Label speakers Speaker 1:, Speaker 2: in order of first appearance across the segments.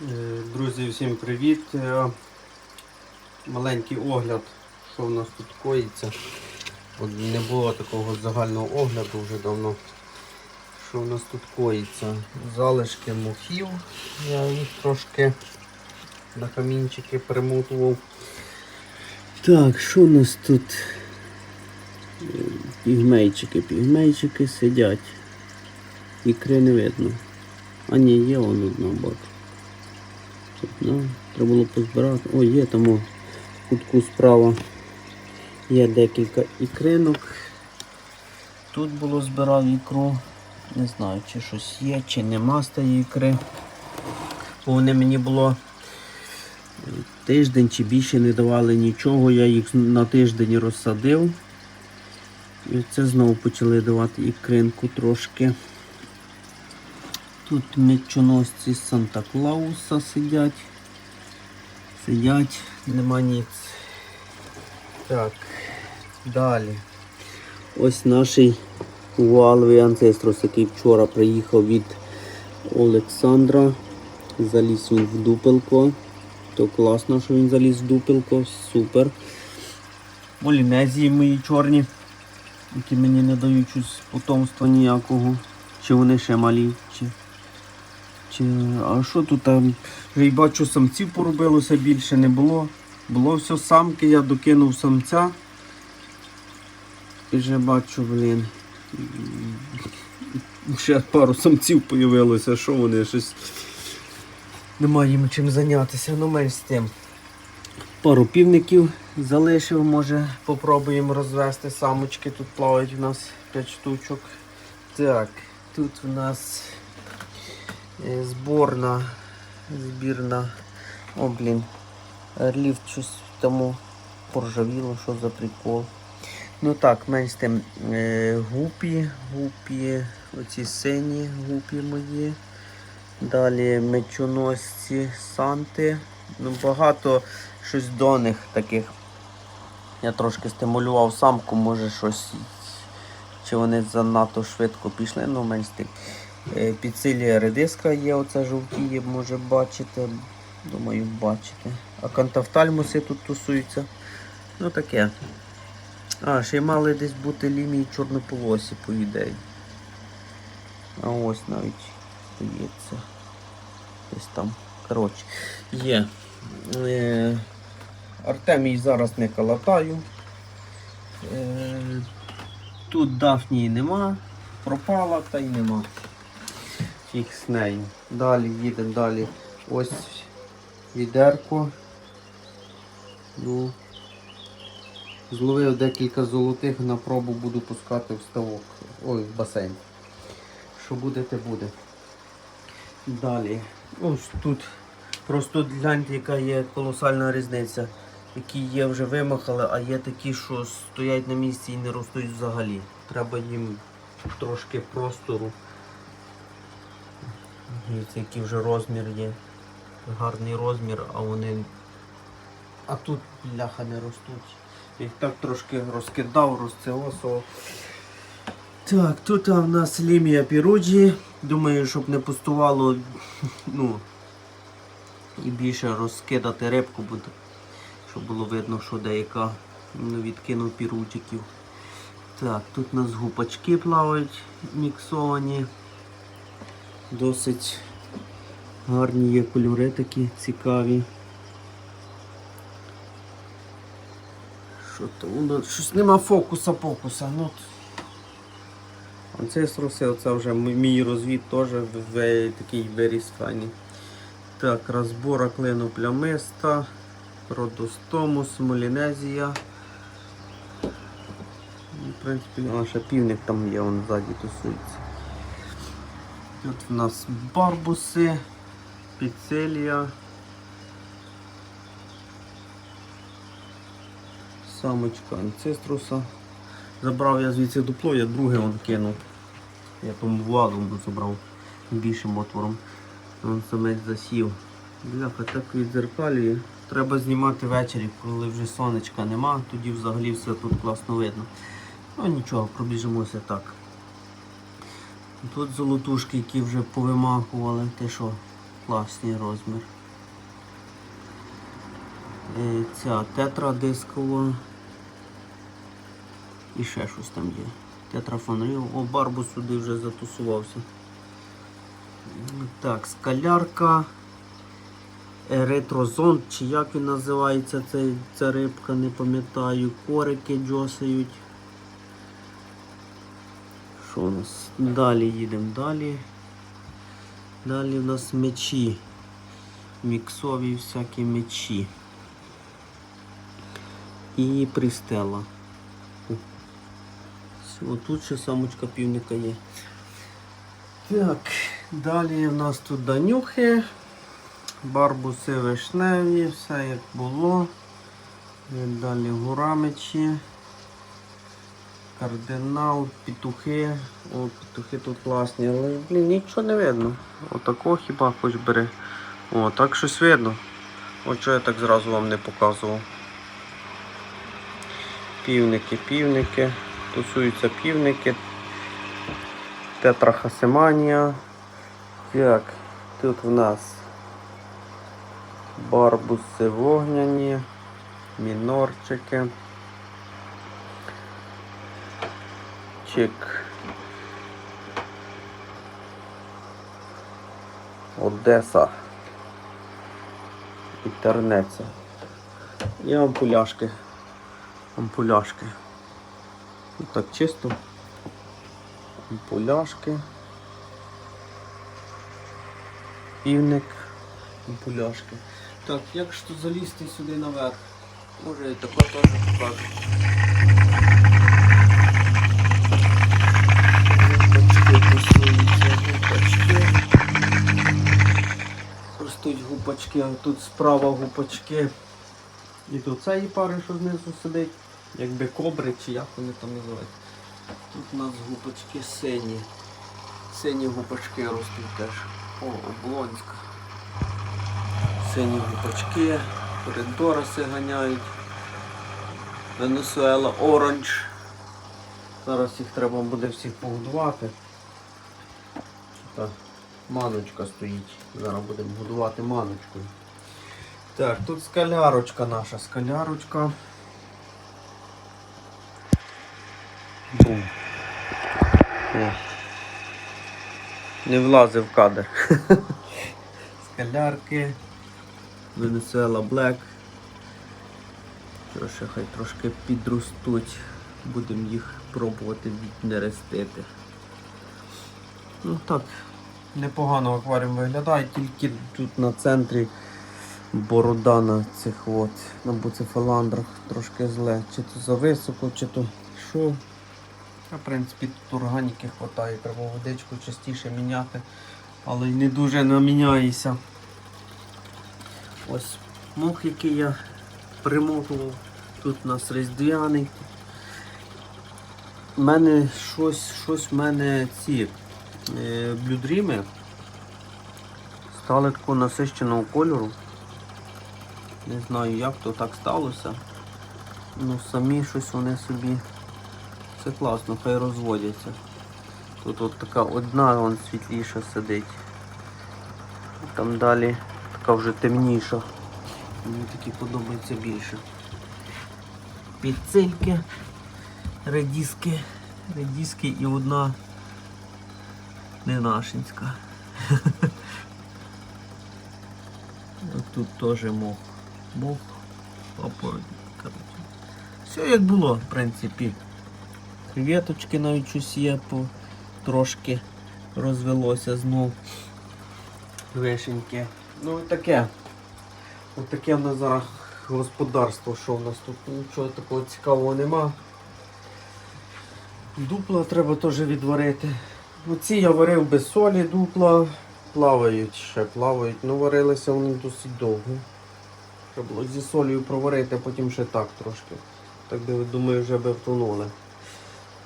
Speaker 1: Е, Друзі, всім привіт! Е, Маленький огляд, що в нас тут коїться. От не було такого загального огляду вже давно. Що в нас тут коїться? Залишки мухів. Я їх трошки на камінчики перемотував. Так, що у нас тут? Пігмейчики, пігмейчики сидять. Ікри не видно. А ні, є он одна бак. Ну, треба було позбирати. О, є там о, в кутку справа. Є декілька ікринок. Тут було збирав ікру. Не знаю, чи щось є, чи нема з тієї ікри. Бо вони мені було тиждень чи більше не давали нічого. Я їх на тиждень розсадив. І це знову почали давати ікринку трошки. Тут мечоносці Санта Клауса сидять. Сидять, нема ніц. Так, далі. Ось наш вуаловий анцеструс, який вчора приїхав від Олександра. Заліз він в дупелко. То класно, що він заліз в дупелко, супер. Молінезії мої чорні, які мені не дають потомства ніякого. Чи вони ще малі, чи, а що тут там? Й бачу, самців поробилося більше не було. Було все самки, я докинув самця. І вже бачу, блін. Ще пару самців появилося, що вони щось. Немає їм чим зайнятися, ну менш з тим. Пару півників залишив, може попробуємо розвести самочки. Тут плавають у нас 5 штучок. Так, тут у нас зборна, збірна. О, блін. Ліфт щось тому поржавіло, що за прикол. Ну так, менш тим е, гупі, гупі, оці сині гупі мої. Далі мечоносці, санти. Ну, багато щось до них таких. Я трошки стимулював самку, може щось. Чи вони занадто швидко пішли, ну менш тим. Е, Підсилія редиска є, оце жовтіє, може бачите. Думаю, бачите. А кантафтальмуси тут тусуються. Ну таке. А, ще мали десь бути лінії чорнополосі, по ідеї. А ось навіть здається. Десь там. Коротше, є. Е, Артемій зараз не калатаю. Е, тут дафнії нема, пропала та й нема. Нею. Далі їдемо далі. Ось відерко. Ну, зловив декілька золотих, на пробу буду пускати в ставок. Ой, в басейн. Що буде, те буде. Далі. Ось тут. Просто гляньте, яка є колосальна різниця. Які є вже вимахали, а є такі, що стоять на місці і не ростуть взагалі. Треба їм трошки простору. Дивіться, який вже розмір є. Гарний розмір, а вони. А тут бляха не ростуть. Їх так трошки розкидав, розцеосував. Так, тут у нас лімія піруджі. Думаю, щоб не пустувало, ну, і більше розкидати рибку буде, щоб було видно, що деяка ну, відкинув піруджиків. Так, тут у нас гупачки плавають міксовані. Досить гарні є кольори такі цікаві. Що то? Щось нема фокуса покуса. Ну, Оце струси, оце вже мій розвід теж такий виріс файний. Так, розбора клину плямиста, родостому, смолінезія. Ну, В принципі, а ще півник там є, он ззаді тусується. Тут в нас барбуси, піцелія. Самочка анцеструса. Забрав я звідси дупло, я друге он кинув. Я тому валом забрав більшим отвором. Вон самець засів. Бляха, так відзеркалює. Треба знімати ввечері, коли вже сонечка нема, тоді взагалі все тут класно видно. Ну нічого, пробіжимося так. Тут золотушки, які вже повимахували, те що Класний розмір. Е, Ця тетрадискова. І ще щось там є. Тетрафонрил. О, барбус сюди вже затусувався. Так, скалярка. Еритрозон, чи як він називається ця рибка, не пам'ятаю. Корики джосають. Що у нас? Далі їдемо далі. Далі у нас мечі. Міксові всякі мечі. І пристела. О. Тут ще самочка півника є. Так, далі у нас тут данюхи, барбуси вишневі, все як було. Далі гурамичі, кардинал, петухи. О, петухи тут класні, але блін, нічого не видно. Отако хіба хоч бери. О, так щось видно. От що я так зразу вам не показував. Півники, півники, тусуються півники. Тетрахасеманія. Так, тут в нас барбуси вогняні, мінорчики. Чик. Одеса. І Тернеця. І ампуляшки. Ампуляшки. Тут так чисто. Ампуляшки. Півник. Ампуляшки. Так, як ж тут залізти сюди наверх? Може і тако теж покажу. Ростуть гупачки, а тут справа гупачки. І до цієї пари, що знизу сидить, якби кобри чи як вони там називають. Тут у нас гупачки сині. Сині гупачки ростуть теж. О, облонська. Сині гупачки, коридораси ганяють. Венесуела оранж. Зараз їх треба буде всіх погодувати. Та маночка стоїть. Зараз будемо годувати маночкою. Так, тут скалярочка наша, скалярочка. Бум. О. Не влазив в кадр. Скалярки. Венесуела Black. Трошки хай трошки підростуть. Будемо їх пробувати віднерестити. Ну так, непогано акваріум виглядає, тільки тут на центрі борода на цих от, на буцефаландрах трошки зле. Чи то зависоко, чи то що. В принципі, тут органіки вистачає, треба водичку частіше міняти, але й не дуже наміняється. Ось мох, який я примотував. Тут у нас різдвяний. У мене щось, щось в мене ці блюдріми стали такого насищеного кольору. Не знаю як то так сталося. Ну самі щось вони собі. Це класно, хай розводяться. Тут от така одна вон світліша сидить. Там далі така вже темніша. Мені такі подобаються більше. Підцильки, редіски, редіски і одна ненашинська. От Тут теж мох. Мох, папоротник. Все як було, в принципі. Креветочки навіть щось є, по трошки розвелося знов. Вишеньки. Ну і таке. Ось таке в нас зараз господарство, що в нас тут нічого такого цікавого нема. Дупла треба теж відварити. Оці я варив без солі дупла. Плавають ще, плавають, ну варилися вони досить довго. Треба було зі солею проварити, а потім ще так трошки. Так би, думаю, вже би втонули.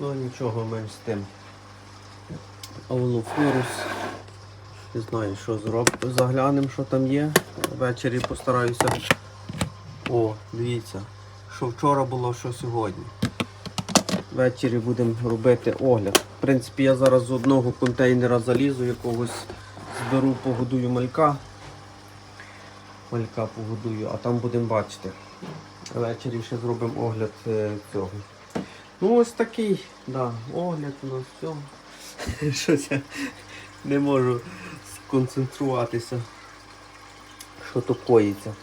Speaker 1: Ну нічого менш з тим. Аулофлорус. Не знаю, що зробити. Заглянемо, що там є. Ввечері постараюся. О, дивіться, що вчора було, що сьогодні. Ввечері будемо робити огляд. В принципі, я зараз з одного контейнера залізу якогось зберу, погодую малька. Малька погодую, а там будемо бачити. Ввечері ще зробимо огляд е, цього. Ну ось такий, да, огляд у нас все. Щось я не можу сконцентруватися, що то коїться.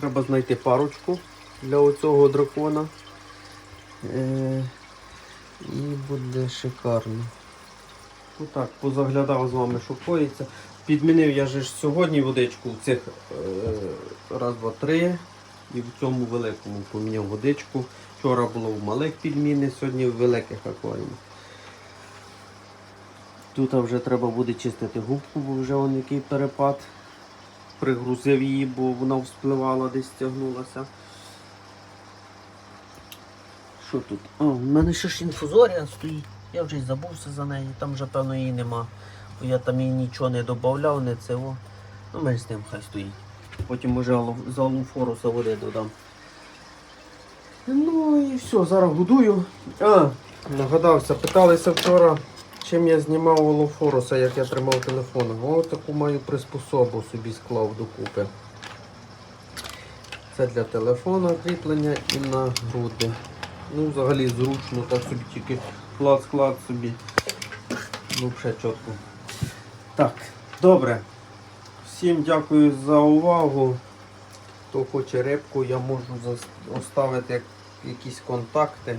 Speaker 1: Треба знайти парочку для оцього дракона. Е, і буде шикарно. Ну так, позаглядав з вами, що коїться. Підмінив я ж сьогодні водичку в цих е, раз, два, три. І в цьому великому поміняв водичку. Вчора було в малих підміни, сьогодні в великих акваріумах. Тут вже треба буде чистити губку, бо вже он який перепад. Пригрузив її, бо вона вспливала, десь стягнулася. Що тут? О, в мене ще ж інфузорія стоїть. Я вже й забувся за неї, там вже певно її нема. Бо я там їй нічого не додавав, не це. О. Ну, менш з тим хай стоїть. Потім може алу- з алуфоруса води додам. Ну і все, зараз годую. А, нагадався, питалися вчора, чим я знімав алуфоруса, як я тримав телефон. Ось таку маю приспособу собі склав докупи. Це для телефона кріплення і на груди. Ну, взагалі зручно, так собі тільки клад-склад собі. Ну, ще чітко. Так, добре. Всім дякую за увагу. Хто хоче рибку, я можу оставити якісь контакти.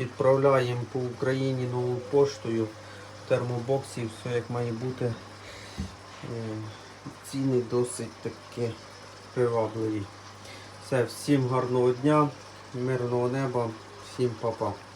Speaker 1: Відправляємо по Україні новою поштою в термобоксі, все як має бути. Е, Ціни досить таки привабливі. Все, всім гарного дня, мирного неба, всім па-па.